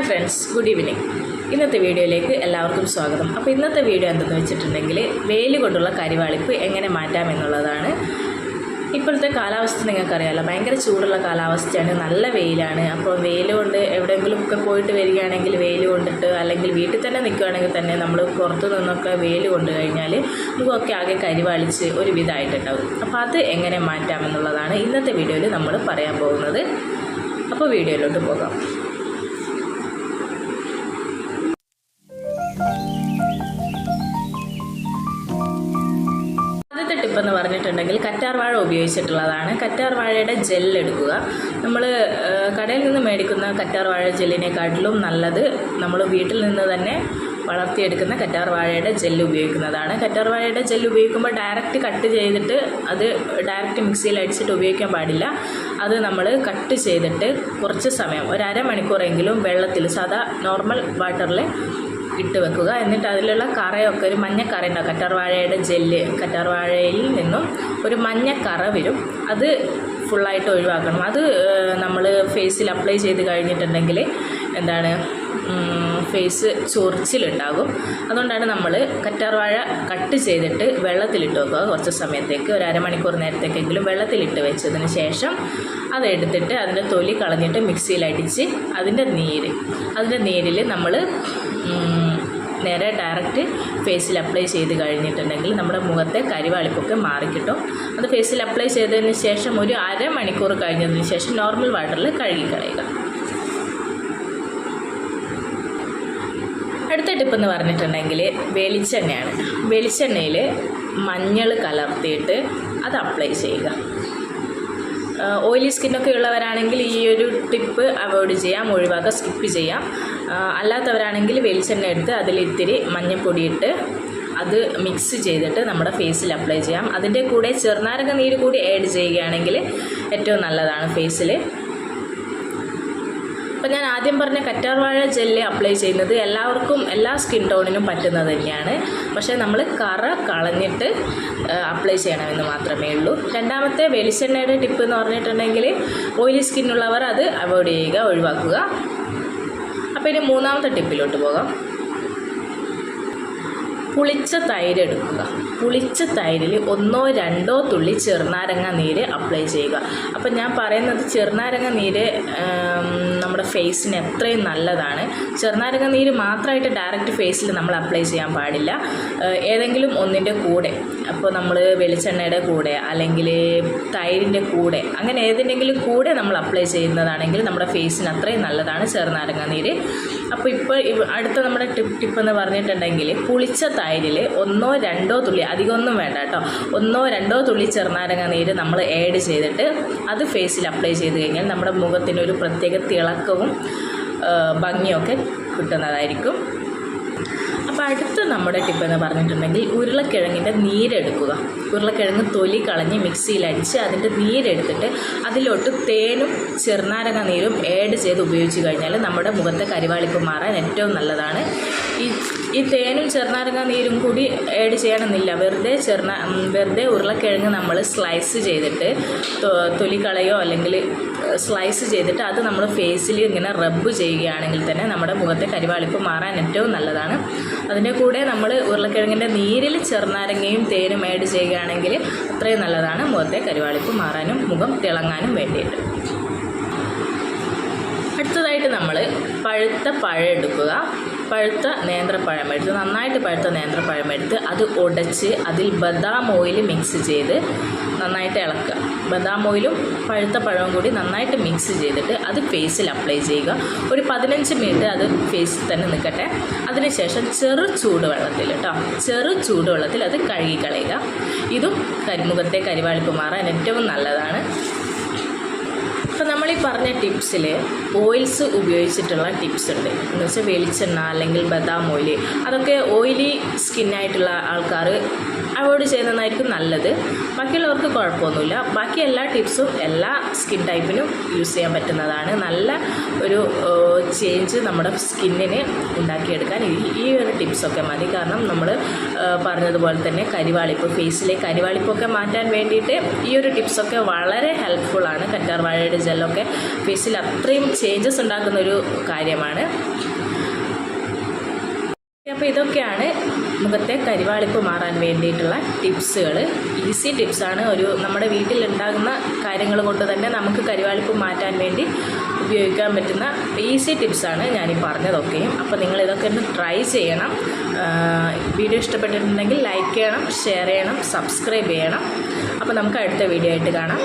Hi friends good evening. ഇന്നത്തെ വീഡിയോയിലേക്ക് എല്ലാവർക്കും സ്വാഗതം. അപ്പോൾ ഇന്നത്തെ വീഡിയോ എന്തെന്ന് വെച്ചിട്ടുണ്ടെങ്കിൽ വെയിൽ കൊണ്ടുള്ള കരിവാളിപ്പ് എങ്ങനെ മാറ്റാം എന്നുള്ളതാണ്. ഇപ്പോഴത്തെ കാലാവസ്ഥ നിങ്ങൾക്കറിയാമല്ലോ ഭയങ്കര ചൂടുള്ള കാലാവസ്ഥയാണ് നല്ല വെയിലാണ്. അപ്പോൾ വെയിൽ കൊണ്ട് എവിടെയെങ്കിലും ഒക്കെ പോയിട്ട് വരികയാണെങ്കിൽ വെയിൽ കൊണ്ടിട്ട് അല്ലെങ്കിൽ വീട്ടിൽ തന്നെ നിൽക്കുകയാണെങ്കിൽ തന്നെ നമ്മൾ പുറത്തു നിന്നൊക്കെ വെയിൽ കൊണ്ട് കഴിഞ്ഞാൽ മുഖമൊക്കെ ആകെ കരിവാളിച്ച് ഒരു വിധമായിട്ടുണ്ടാവും അപ്പോൾ അത് എങ്ങനെ മാറ്റാം എന്നുള്ളതാണ് ഇന്നത്തെ വീഡിയോയിൽ നമ്മൾ പറയാൻ പോകുന്നത്. അപ്പോൾ വീഡിയോയിലോട്ട് പോകാം. ടിപ്പ് എന്ന് പറഞ്ഞിട്ടുണ്ടെങ്കിൽ കറ്റാർ വാഴ ഉപയോഗിച്ചിട്ടുള്ളതാണ്. കറ്റാർ വാഴയുടെ എടുക്കുക. നമ്മൾ കടയിൽ നിന്ന് മേടിക്കുന്ന കറ്റാർ വാഴ ജെല്ലിനെക്കാട്ടിലും നല്ലത് നമ്മൾ വീട്ടിൽ നിന്ന് തന്നെ വളർത്തിയെടുക്കുന്ന കറ്റാർ വാഴയുടെ ജെല്ല് ഉപയോഗിക്കുന്നതാണ്. കറ്റാർ വാഴയുടെ ജെല്ല് ഉപയോഗിക്കുമ്പോൾ ഡയറക്റ്റ് കട്ട് ചെയ്തിട്ട് അത് ഡയറക്റ്റ് മിക്സിയിൽ അടിച്ചിട്ട് ഉപയോഗിക്കാൻ പാടില്ല. അത് നമ്മൾ കട്ട് ചെയ്തിട്ട് കുറച്ച് സമയം ഒരു അരമണിക്കൂറെങ്കിലും വെള്ളത്തിൽ സാധാ നോർമൽ വാട്ടറിൽ ഇട്ട് വെക്കുക. എന്നിട്ട് അതിലുള്ള കറയൊക്കെ ഒരു മഞ്ഞക്കറ കറ ഉണ്ടാവും കറ്റാർവാഴയുടെ ജെല്ല് കറ്റാർവാഴയിൽ നിന്നും ഒരു മഞ്ഞക്കറ കറ വരും. അത് ഫുള്ളായിട്ട് ഒഴിവാക്കണം. അത് നമ്മൾ ഫേസിൽ അപ്ലൈ ചെയ്ത് കഴിഞ്ഞിട്ടുണ്ടെങ്കിൽ എന്താണ് ഫേസ് ചൊറിച്ചിലുണ്ടാകും. അതുകൊണ്ടാണ് നമ്മൾ കറ്റാർവാഴ കട്ട് ചെയ്തിട്ട് വെള്ളത്തിലിട്ട് വെക്കുക. കുറച്ച് സമയത്തേക്ക് ഒരു അരമണിക്കൂർ നേരത്തേക്കെങ്കിലും വെള്ളത്തിലിട്ട് വെച്ചതിന് ശേഷം അതെടുത്തിട്ട് അതിന്റെ തൊലി കളഞ്ഞിട്ട് മിക്സിയിൽ അടിച്ച് അതിന്റെ നീര് അതിന്റെ നീരിൽ നമ്മൾ നേരെ ഡയറക്റ്റ് ഫേസിൽ അപ്ലൈ ചെയ്ത് കഴിഞ്ഞിട്ടുണ്ടെങ്കിൽ നമ്മുടെ മുഖത്തെ കരിവാളിപ്പൊക്കെ മാറിക്കിട്ടും. അത് ഫേസിൽ അപ്ലൈ ചെയ്തതിന് ശേഷം ഒരു അരമണിക്കൂർ കഴിഞ്ഞതിന് ശേഷം നോർമൽ വാട്ടറിൽ കഴുകി കളയുക. അടുത്ത ടിപ്പ് എന്ന് പറഞ്ഞിട്ടുണ്ടെങ്കിൽ വെളിച്ചെണ്ണയാണ്. വെളിച്ചെണ്ണയിൽ മഞ്ഞൾ കലർത്തിയിട്ട് അത് അപ്ലൈ ചെയ്യുക. ഓയിലി സ്കിന്നൊക്കെ ഉള്ളവരാണെങ്കിൽ ഈ ഒരു ടിപ്പ് അവോയ്ഡ് ചെയ്യാം ഒഴിവാക്കുക സ്കിപ്പ് ചെയ്യാം. അല്ലാത്തവരാണെങ്കിൽ വെളിച്ചെണ്ണ എടുത്ത് അതിൽ ഇത്തിരി മഞ്ഞൾപ്പൊടി ഇട്ട് അത് മിക്സ് ചെയ്തിട്ട് നമ്മുടെ ഫേസിൽ അപ്ലൈ ചെയ്യാം. അതിന്റെ കൂടെ ചെറുനാരങ്ങ നീര് കൂടി ആഡ് ചെയ്യുകയാണെങ്കിൽ ഏറ്റവും നല്ലതാണ് ഫേസിൽ അപ്പം ഞാൻ ആദ്യം പറഞ്ഞ കറ്റാർവാഴ ജെല്ല് അപ്ലൈ ചെയ്യുന്നത് എല്ലാവർക്കും എല്ലാ സ്കിൻ ടോണിനും പറ്റുന്നത് തന്നെയാണ്. പക്ഷേ നമ്മൾ കറ കളഞ്ഞിട്ട് അപ്ലൈ ചെയ്യണമെന്ന് മാത്രമേ ഉള്ളൂ. രണ്ടാമത്തെ വെളിച്ചെണ്ണയുടെ ടിപ്പ് എന്ന് പറഞ്ഞിട്ടുണ്ടെങ്കിൽ ഓയിലി സ്കിന്നുള്ളവർ അത് അവോയ്ഡ് ചെയ്യുക ഒഴിവാക്കുക. അപ്പോൾ ഇനി മൂന്നാമത്തെ ടിപ്പിലോട്ട് പോകാം. പുളിച്ച തൈര് എടുക്കുക. പുളിച്ച തൈരിൽ ഒന്നോ രണ്ടോ തുള്ളി ചെറുനാരങ്ങ നീര് അപ്ലൈ ചെയ്യുക. അപ്പം ഞാൻ പറയുന്നത് ചെറുനാരങ്ങ നീര് നമ്മുടെ ഫേസിന് എത്രയും നല്ലതാണ്. ചെറുനാരങ്ങ നീര് മാത്രമായിട്ട് ഡയറക്റ്റ് ഫേസിൽ നമ്മൾ അപ്ലൈ ചെയ്യാൻ പാടില്ല. ഏതെങ്കിലും ഒന്നിന്റെ കൂടെ അപ്പോൾ നമ്മൾ വെളിച്ചെണ്ണയുടെ കൂടെ അല്ലെങ്കിൽ തൈരിന്റെ കൂടെ അങ്ങനെ ഏതിന്റെങ്കിലും കൂടെ നമ്മൾ അപ്ലൈ ചെയ്യുന്നതാണെങ്കിൽ നമ്മുടെ ഫേസിന് അത്രയും നല്ലതാണ് ചെറുനാരങ്ങ നീര്. അപ്പോൾ ഇപ്പോൾ അടുത്ത നമ്മുടെ ടിപ്പ് ടിപ്പ് എന്ന് പറഞ്ഞിട്ടുണ്ടെങ്കിൽ പുളിച്ച തൈരിൽ ഒന്നോ രണ്ടോ തുള്ളി അധികമൊന്നും വേണ്ട കേട്ടോ. ഒന്നോ രണ്ടോ തുള്ളി ചെറുനാരങ്ങ നീര് നമ്മൾ ആഡ് ചെയ്തിട്ട് അത് ഫേസിൽ അപ്ലൈ ചെയ്ത് കഴിഞ്ഞാൽ നമ്മുടെ മുഖത്തിന് ഒരു പ്രത്യേക തിളക്കവും ഭംഗിയൊക്കെ കിട്ടുന്നതായിരിക്കും. അപ്പോൾ അടുത്ത നമ്മുടെ ടിപ്പ് എന്ന് പറഞ്ഞിട്ടുണ്ടെങ്കിൽ ഉരുളക്കിഴങ്ങിന്റെ നീരെടുക്കുക. ഉരുളക്കിഴങ്ങ് തൊലി കളഞ്ഞ് മിക്സിയിൽ അടിച്ച് അതിന്റെ നീരെടുത്തിട്ട് അതിലോട്ട് തേനും ചെറുനാരങ്ങ നീരും ഏഡ് ചെയ്ത് ഉപയോഗിച്ച് കഴിഞ്ഞാൽ നമ്മുടെ മുഖത്തെ കരിവാളിപ്പ് മാറാൻ ഏറ്റവും നല്ലതാണ്. ഈ ഈ തേനും ചെറുനാരങ്ങ നീരും കൂടി ആഡ് ചെയ്യണമെന്നില്ല. വെറുതെ ചെറുന വെറുതെ ഉരുളക്കിഴങ്ങ് നമ്മൾ സ്ലൈസ് ചെയ്തിട്ട് തൊലി കളയോ അല്ലെങ്കിൽ സ്ലൈസ് ചെയ്തിട്ട് അത് നമ്മൾ ഫേസിൽ ഇങ്ങനെ റബ്ബ് ചെയ്യുകയാണെങ്കിൽ തന്നെ നമ്മുടെ മുഖത്തെ കരിവാളിപ്പ് മാറാൻ ഏറ്റവും നല്ലതാണ്. അതിന്റെ കൂടെ നമ്മൾ ഉരുളക്കിഴങ്ങിന്റെ നീരിൽ ചെറുനാരങ്ങയും തേനും ആഡ് ചെയ്യുകയാണെങ്കിൽ അത്രയും നല്ലതാണ് മുഖത്തെ കരിവാളിപ്പ് മാറാനും മുഖം തിളങ്ങാനും വേണ്ടിയിട്ട്. അടുത്തതായിട്ട് നമ്മൾ പഴുത്ത പഴം എടുക്കുക. പഴുത്ത നേന്ത്രപ്പഴം എടുത്ത് നന്നായിട്ട് പഴുത്ത നേന്ത്രപ്പഴം എടുത്ത് അത് ഉടച്ച് അതിൽ ബദാം ഓയിൽ മിക്സ് ചെയ്ത് നന്നായിട്ട് ഇളക്കുക. ബദാം ഓയിലും പഴുത്ത പഴവും കൂടി നന്നായിട്ട് മിക്സ് ചെയ്തിട്ട് അത് ഫേസിൽ അപ്ലൈ ചെയ്യുക. ഒരു പതിനഞ്ച് മിനിറ്റ് അത് ഫേസിൽ തന്നെ നിൽക്കട്ടെ. അതിനുശേഷം ചെറു ചൂടുവെള്ളത്തിൽ കേട്ടോ ചെറു ചൂടുവെള്ളത്തിൽ അത് കഴുകിക്കളയുക ഇതും കരിമുഖത്തെ കരിവാളിപ്പ് മാറാൻ ഏറ്റവും നല്ലതാണ്. അപ്പോൾ നമ്മൾ ഈ പറഞ്ഞ ടിപ്സിൽ ഓയിൽസ് ഉപയോഗിച്ചിട്ടുള്ള ടിപ്സ് ഉണ്ട് എന്ന് വെച്ചാൽ വെളിച്ചെണ്ണ അല്ലെങ്കിൽ ബദാം ഓയിൽ അതൊക്കെ ഓയിലി സ്കിന്നായിട്ടുള്ള ആൾക്കാർ അവോയ്ഡ് ചെയ്യുന്നതായിരിക്കും നല്ലത്. ബാക്കിയുള്ളവർക്ക് കുഴപ്പമൊന്നുമില്ല. ബാക്കി എല്ലാ ടിപ്സും എല്ലാ സ്കിൻ ടൈപ്പിനും യൂസ് ചെയ്യാൻ പറ്റുന്നതാണ്. നല്ല ഒരു ചേഞ്ച് നമ്മുടെ സ്കിന്നിനെ ഉണ്ടാക്കിയെടുക്കാൻ ഈ ഒരു ടിപ്സൊക്കെ മതി. കാരണം നമ്മൾ പറഞ്ഞതുപോലെ തന്നെ കരിവാളിപ്പ് ഫേസിലെ കരിവാളിപ്പൊക്കെ മാറ്റാൻ വേണ്ടിയിട്ട് ഈ ഒരു ടിപ്സൊക്കെ വളരെ ഹെൽപ്ഫുള്ളാണ്. കറ്റാർ വാഴയുടെ ജെല്ലൊക്കെ ഫേസിൽ അത്രയും ചേഞ്ചസ് ഉണ്ടാക്കുന്ന ഒരു കാര്യമാണ്. അപ്പോൾ ഇതൊക്കെയാണ് മുഖത്തെ കരിവാളിപ്പ് മാറാൻ വേണ്ടിയിട്ടുള്ള ടിപ്സുകൾ. ഈസി ടിപ്സാണ്. ഒരു നമ്മുടെ വീട്ടിലുണ്ടാകുന്ന കാര്യങ്ങൾ കൊണ്ട് തന്നെ നമുക്ക് കരിവാളിപ്പ് മാറ്റാൻ വേണ്ടി ഉപയോഗിക്കാൻ പറ്റുന്ന ഈസി ടിപ്സാണ് ഞാനീ പറഞ്ഞതൊക്കെയും. അപ്പോൾ നിങ്ങൾ ഇതൊക്കെ ഒന്ന് ട്രൈ ചെയ്യണം. വീഡിയോ ഇഷ്ടപ്പെട്ടിട്ടുണ്ടെങ്കിൽ ലൈക്ക് ചെയ്യണം ഷെയർ ചെയ്യണം സബ്സ്ക്രൈബ് ചെയ്യണം. അപ്പോൾ നമുക്ക് അടുത്ത വീഡിയോ ആയിട്ട് കാണാം.